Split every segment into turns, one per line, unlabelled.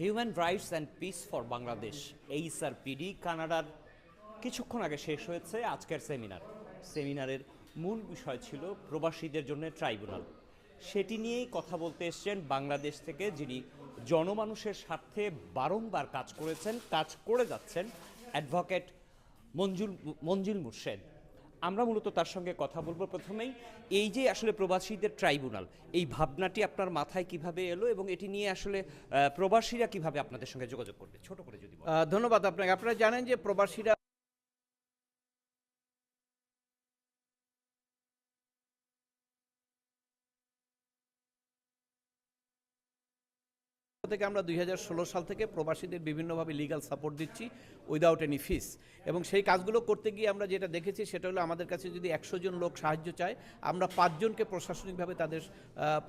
Human rights and peace for Bangladesh HRPD কানাডার কিছুক্ষণ আগে শেষ হয়েছে আজকের সেমিনার সেমিনারের মূল বিষয় ছিল প্রবাসীদের জন্য ট্রাইব্যুনাল সেটি নিয়েই কথা বলতে এসছেন বাংলাদেশ থেকে যিনি জনমানুষের স্বার্থে বারংবার কাজ করেছেন, কাজ করে যাচ্ছেন অ্যাডভোকেট মঞ্জুল, মঞ্জিল মুর্শেদ। আমরা মূলত তার সঙ্গে কথা বলব প্রথমেই। এই যে আসলে প্রবাসীদের ট্রাইব্যুনাল, এই ভাবনাটি আপনার মাথায় কীভাবে এলো এবং এটি নিয়ে আসলে প্রবাসীরা কীভাবে আপনাদের সঙ্গে যোগাযোগ করবে? ছোট করে যদি
ধন্যবাদ আপনাকে। আপনারা জানেন যে প্রবাসীরা থেকে আমরা দুই হাজার ষোলো সাল থেকে প্রবাসীদের বিভিন্নভাবে লিগ্যাল সাপোর্ট দিচ্ছি উইদাউট এনি ফিস এবং সেই কাজগুলো করতে গিয়ে আমরা যেটা দেখেছি সেটা হলো আমাদের কাছে যদি একশো জন লোক সাহায্য চায়, আমরা পাঁচজনকে প্রশাসনিকভাবে তাদের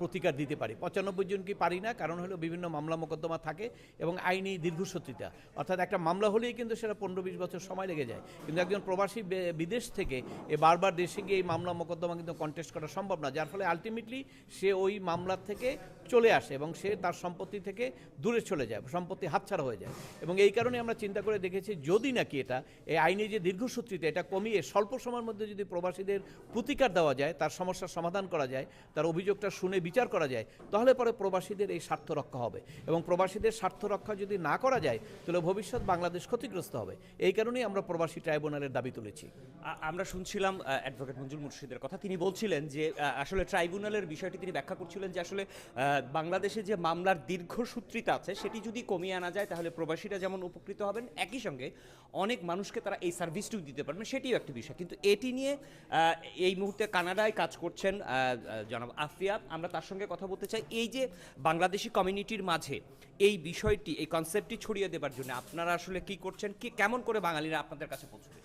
প্রতিকার দিতে পারি। পঁচানব্বই জনকে পারি না, কারণ হলো বিভিন্ন মামলা মোকদ্দমা থাকে এবং আইনি দীর্ঘসূত্রিতা অর্থাৎ একটা মামলা হলেই কিন্তু সেটা পনেরো বিশ বছর সময় লেগে যায়। কিন্তু একজন প্রবাসী বিদেশ থেকে এ বারবার দেশে গিয়ে এই মামলা মোকদ্দমা কিন্তু কন্টেস্ট করা সম্ভব না, যার ফলে আলটিমেটলি সে ওই মামলার থেকে চলে আসে এবং সে তার সম্পত্তি থেকে দূরে চলে যায়, সম্পত্তি হাতছাড়া হয়ে যায়। এবং এই কারণে আমরা চিন্তা করে দেখেছি, যদি নাকি এটা, এই আইনে যে দীর্ঘসূত্রিতা এটা কমিয়ে স্বল্প সময়ের মধ্যে যদি প্রবাসীদের প্রতিকার দেওয়া যায়, তার সমস্যার সমাধান করা যায়, তার অভিযোগটা শুনে বিচার করা যায়, তাহলে পরে প্রবাসীদের এই স্বার্থ রক্ষা হবে। এবং প্রবাসীদের স্বার্থ রক্ষা যদি না করা যায়, তাহলে ভবিষ্যৎ বাংলাদেশ ক্ষতিগ্রস্ত হবে। এই কারণেই আমরা প্রবাসী ট্রাইব্যুনালের দাবি তুলেছি।
আমরা শুনছিলাম অ্যাডভোকেট মঞ্জুর মুর্শিদের কথা। তিনি বলছিলেন যে আসলে ট্রাইব্যুনালের বিষয়টি তিনি ব্যাখ্যা করছিলেন যে, আসলে বাংলাদেশে যে মামলার দীর্ঘসূত্রিতা আছে, সেটি যদি কমিয়ে আনা যায়, তাহলে প্রবাসীরা যেমন উপকৃত হবেন, একই সঙ্গে অনেক মানুষকে তারা এই সার্ভিসটিও দিতে পারবেন, সেটিও একটি বিষয়। কিন্তু এটি নিয়ে এই মুহূর্তে কানাডায় কাজ করছেন জনাব আফিয়া। আমরা তার সঙ্গে কথা বলতে চাই। এই যে বাংলাদেশি কমিউনিটির মাঝে এই বিষয়টি, এই কনসেপ্টটি ছড়িয়ে দেবার জন্য আপনারা আসলে কি করছেন? কি, কেমন করে বাঙালিরা আপনাদের কাছে পৌঁছবে?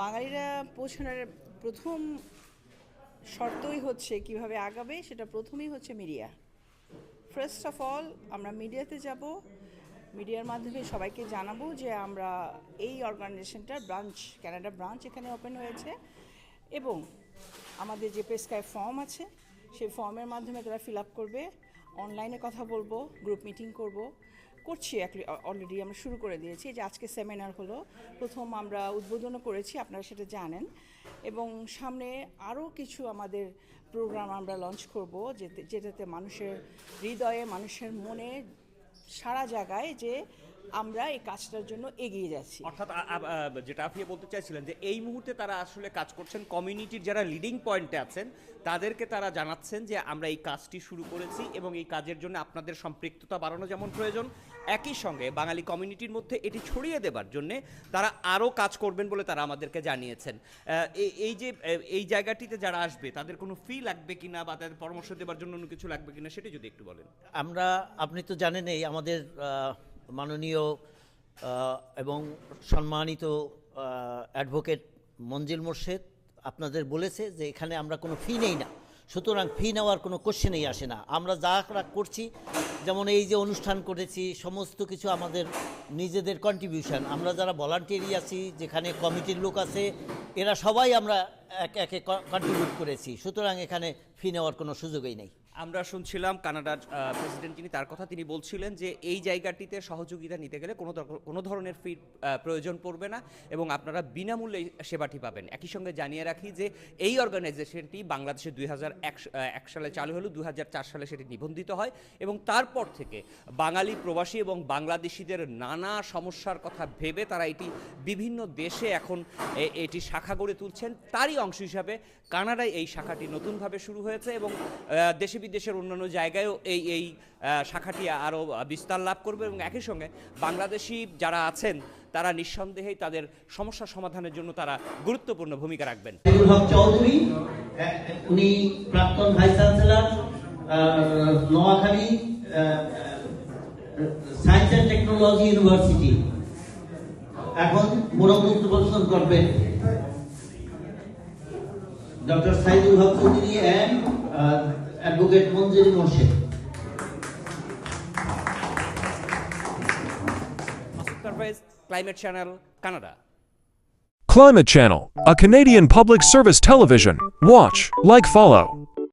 বাঙালিরা পৌঁছানোর প্রথম শর্তই হচ্ছে কীভাবে আগাবে, সেটা প্রথমেই হচ্ছে মিডিয়া। ফার্স্ট অফ অল আমরা মিডিয়াতে যাব। মিডিয়ার মাধ্যমে সবাইকে জানাব যে আমরা এই অর্গানাইজেশনটার ব্রাঞ্চ ক্যানাডা ব্রাঞ্চ এখানে ওপেন হয়েছে এবং আমাদের যে প্রেসক্রাইব ফর্ম আছে, সেই ফর্মের মাধ্যমে তারা ফিল আপ করবে। অনলাইনে কথা বলব গ্রুপ মিটিং করব। করছি অলরেডি আমরা শুরু করে দিয়েছি। যে আজকে সেমিনার হলো, প্রথম আমরা উদ্বোধনও করেছি, আপনারা সেটা জানেন। এবং সামনে আরও কিছু আমাদের প্রোগ্রাম আমরা লঞ্চ করব যেটাতে মানুষের হৃদয়ে, মানুষের মনে সারা জায়গায় যে আমরা এই কাজটার জন্য এগিয়ে যাচ্ছি।
অর্থাৎ যেটা আপনি বলতে চাইছিলেন যে এই মুহূর্তে তারা আসলে কাজ করছেন কমিউনিটির যারা লিডিং পয়েন্টে আছেন তাদেরকে তারা জানাচ্ছেন যে আমরা এই কাজটি শুরু করেছি এবং এই কাজের জন্য আপনাদের সম্পৃক্ততা বাড়ানো যেমন প্রয়োজন একই সঙ্গে বাঙালি কমিউনিটির মধ্যে এটি ছড়িয়ে দেবার জন্য তারা আরও কাজ করবেন বলে তারা আমাদেরকে জানিয়েছেন। এই- এই যে এই জায়গাটিতে যারা আসবে তাদের কোনো ফি লাগবে কিনা বা তাদের পরামর্শ দেবার জন্য অন্য কিছু লাগবে কিনা সেটি যদি একটু বলেন।
আমরা আপনি তো জানেন এই আমাদের মাননীয় এবং সম্মানিত অ্যাডভোকেট মঞ্জিল মোর্শেদ আপনাদের বলেছে যে এখানে আমরা কোনো ফি নেই না। সুতরাং ফি নেওয়ার কোনো কোশ্চেনেই আসে না। আমরা যা করছি, যেমন এই যে অনুষ্ঠান করেছি, সমস্ত কিছু আমাদের নিজেদের কন্ট্রিবিউশন আমরা যারা ভলান্টিয়ারি আছি, যেখানে কমিটির লোক আছে, এরা সবাই আমরা একে একে কন্ট্রিবিউট করেছি। সুতরাং এখানে ফি নেওয়ার কোনো সুযোগই নেই।
আমরা শুনছিলাম কানাডার প্রেসিডেন্ট যিনি, তার কথা তিনি বলছিলেন যে এই জায়গাটিতে সহযোগিতা নিতে গেলে কোনো কোনো ধরনের ফি প্রয়োজন পড়বে না এবং আপনারা বিনামূল্যে সেবাটি পাবেন। একই সঙ্গে জানিয়ে রাখি যে এই অর্গানাইজেশনটি বাংলাদেশে দুই এক সালে চালু হলো, দুই হাজার চার সালে সেটি নিবন্ধিত হয় এবং তারপর থেকে বাঙালি প্রবাসী এবং বাংলাদেশিদের নানা সমস্যার কথা ভেবে তারা এটি বিভিন্ন দেশে এখন এটি শাখা গড়ে তুলছেন। তারই অংশ হিসাবে কানাডায় এই শাখাটি নতুনভাবে শুরু হয়েছে এবং আহ, দেশে বিদেশের অন্যান্য জায়গায়ও এই এই শাখাটি আরও বিস্তার লাভ করবে এবং একই সঙ্গে বাংলাদেশি যারা আছেন তারা নিঃসন্দেহেই তাদের সমস্যা সমাধানের জন্য তারা গুরুত্বপূর্ণ ভূমিকা রাখবেন।
চৌধুরী উনি প্রাক্তন vice chancellor Noakhali science and technology university. এখন প্রদর্শন করবেন Dr. Saidul Haq and uh, Advocate
Munjiri Moshe. Climate Channel, Canada.
Climate Channel, a Canadian public service television. Watch, like, follow.